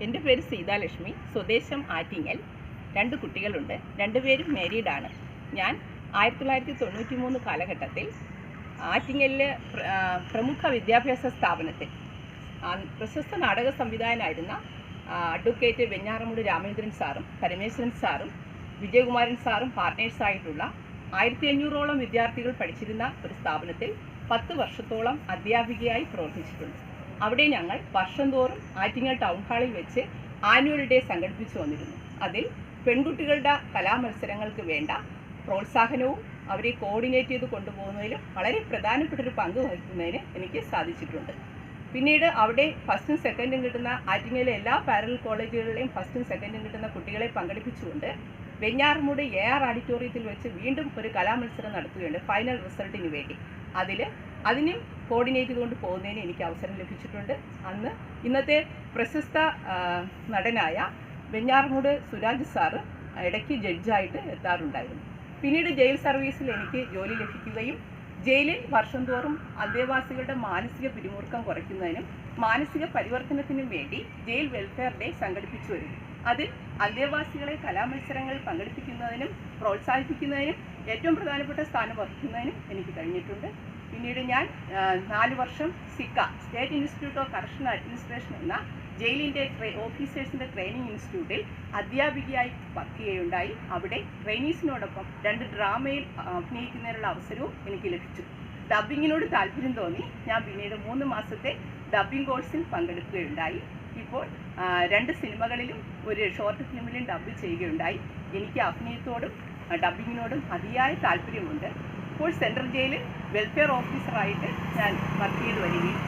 എന്റെ പേര് സീതാലക്ഷ്മി സ്വദേശം ആറ്റിങ്ങൽ. രണ്ട് കുട്ടികളുണ്ട് രണ്ടുപേരും മാരീഡാണ് ഞാൻ ആയിരത്തി തൊള്ളായിരത്തി തൊണ്ണൂറ്റി മൂന്ന് കാലഘട്ടത്തിൽ ആറ്റിങ്ങലിലെ പ്രമുഖ വിദ്യാഭ്യാസ സ്ഥാപനത്തിൽ പ്രശസ്ത നാടക സംവിധായകനായിരുന്ന അഡ്വക്കേറ്റ് വെഞ്ഞാറമൂട് രാമേന്ദ്രൻ സാറും പരമേശ്വരൻ സാറും വിജയകുമാരൻ സാറും പാർട്ട്നേഴ്സായിട്ടുള്ള ആയിരത്തി അഞ്ഞൂറോളം വിദ്യാർത്ഥികൾ പഠിച്ചിരുന്ന ഒരു സ്ഥാപനത്തിൽ പത്ത് വർഷത്തോളം അധ്യാപികയായി പ്രവർത്തിച്ചിട്ടുണ്ട്. അവിടെ ഞങ്ങൾ വർഷം തോറും ആറ്റിങ്ങൽ ടൗൺ ഹാളിൽ വെച്ച് ആനുവൽ ഡേ സംഘടിപ്പിച്ചു വന്നിരുന്നു. അതിൽ പെൺകുട്ടികളുടെ കലാമത്സരങ്ങൾക്ക് വേണ്ട പ്രോത്സാഹനവും അവരെ കോർഡിനേറ്റ് ചെയ്ത് കൊണ്ടുപോകുന്നതിലും വളരെ പ്രധാനപ്പെട്ട ഒരു പങ്ക് വഹിക്കുന്നതിന് എനിക്ക് സാധിച്ചിട്ടുണ്ട്. പിന്നീട് അവിടെ ഫസ്റ്റും സെക്കൻഡും കിട്ടുന്ന ആറ്റിങ്ങലിലെ എല്ലാ പാരൽ കോളേജുകളിലെയും ഫസ്റ്റും സെക്കൻഡും കിട്ടുന്ന കുട്ടികളെ പങ്കെടുപ്പിച്ചുകൊണ്ട് വെഞ്ഞാറമൂട് എ ആർ ഓഡിറ്റോറിയത്തിൽ വെച്ച് വീണ്ടും ഒരു കലാമത്സരം നടത്തുകയുണ്ട്. ഫൈനൽ റിസൾട്ടിന് വേണ്ടി. അതിൽ അതിനും കോർഡിനേറ്റ് ചെയ്തുകൊണ്ട് പോകുന്നതിന് എനിക്ക് അവസരം ലഭിച്ചിട്ടുണ്ട്. അന്ന് ഇന്നത്തെ പ്രശസ്ത നടനായ വെഞ്ഞാറമൂട് സുരാജ് സാറ് ഇടയ്ക്ക് ജഡ്ജായിട്ട് എത്താറുണ്ടായിരുന്നു. പിന്നീട് ജയിൽ സർവീസിൽ എനിക്ക് ജോലി ലഭിക്കുകയും ജയിലിൽ വർഷം തോറും അന്തേവാസികളുടെ മാനസിക പിരിമുറുക്കം കുറയ്ക്കുന്നതിനും മാനസിക പരിവർത്തനത്തിനും വേണ്ടി ജയിൽ വെൽഫെയർ ഡേ സംഘടിപ്പിച്ചു വരുന്നു. അതിൽ അന്തേവാസികളെ കലാമത്സരങ്ങൾ പങ്കെടുപ്പിക്കുന്നതിനും പ്രോത്സാഹിപ്പിക്കുന്നതിനും ഏറ്റവും പ്രധാനപ്പെട്ട സ്ഥാനം വഹിക്കുന്നതിനും എനിക്ക് കഴിഞ്ഞിട്ടുണ്ട്. പിന്നീട് ഞാൻ നാല് വർഷം Zika state institute of correction administration എന്ന ജയിലിന്റെ ഓഫീസേഴ്സിന്റെ ട്രെയിനിങ് ഇൻസ്റ്റിറ്റ്യൂട്ടിൽ അധ്യാപികയായി വർക്ക് ചെയ്യുകയുണ്ടായി അവിടെ ട്രെയിനീസിനോടൊപ്പം രണ്ട് ഡ്രാമയിൽ അഭിനയിക്കുന്നതിനുള്ള അവസരവും എനിക്ക് ലഭിച്ചു. ഡബ്ബിങ്ങിനോട് താല്പര്യം തോന്നി. ഞാൻ പിന്നീട് മൂന്ന് മാസത്തെ ഡബ്ബിംഗ് കോഴ്സിൽ പങ്കെടുക്കുകയുണ്ടായി. ഇപ്പോൾ രണ്ട് സിനിമകളിലും ഒരു ഷോർട്ട് ഫിലിമിലും ഡബ്ബ് ചെയ്യുകയുണ്ടായി. എനിക്ക് അഭിനയത്തോടും ഡബ്ബിങ്ങിനോടും അതിയായ താല്പര്യമുണ്ട്. ഇപ്പോൾ സെൻട്രൽ ജയിലിൽ വെൽഫെയർ ഓഫീസറായിട്ട് ഞാൻ വർക്ക് ചെയ്ത് വരികയും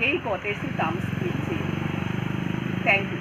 ജയിൽ ക്വാർട്ടേഴ്സിൽ താമസിക്കുകയും ചെയ്യും താങ്ക് യു.